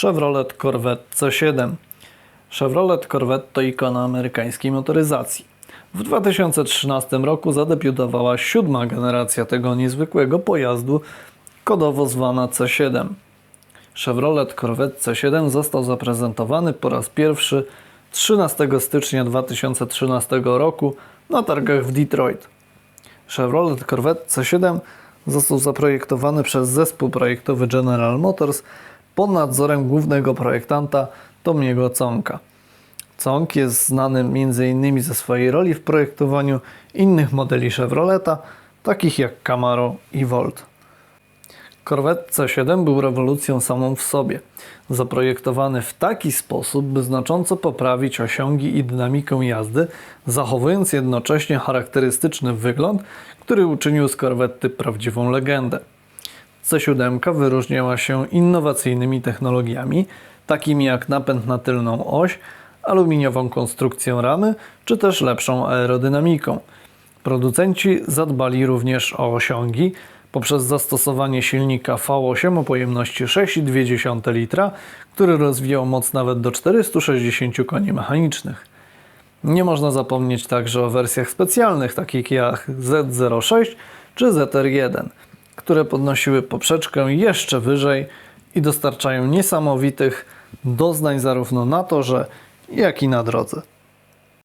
Chevrolet Corvette C7. Chevrolet Corvette to ikona amerykańskiej motoryzacji. W 2013 roku zadebiutowała siódma generacja tego niezwykłego pojazdu, kodowo zwana C7. Chevrolet Corvette C7 został zaprezentowany po raz pierwszy 13 stycznia 2013 roku na targach w Detroit. Chevrolet Corvette C7 został zaprojektowany przez zespół projektowy General Motors pod nadzorem głównego projektanta Tomiego Conka. Conk jest znany m.in. ze swojej roli w projektowaniu innych modeli Chevroleta, takich jak Camaro i Volt. Corvette C7 był rewolucją samą w sobie. Zaprojektowany w taki sposób, by znacząco poprawić osiągi i dynamikę jazdy, zachowując jednocześnie charakterystyczny wygląd, który uczynił z Corvetty prawdziwą legendę. C7 wyróżniała się innowacyjnymi technologiami, takimi jak napęd na tylną oś, aluminiową konstrukcją ramy, czy też lepszą aerodynamiką. Producenci zadbali również o osiągi poprzez zastosowanie silnika V8 o pojemności 6,2 litra, który rozwijał moc nawet do 460 koni mechanicznych. Nie można zapomnieć także o wersjach specjalnych, takich jak Z06 czy ZR1, które podnosiły poprzeczkę jeszcze wyżej i dostarczają niesamowitych doznań zarówno na torze, jak i na drodze.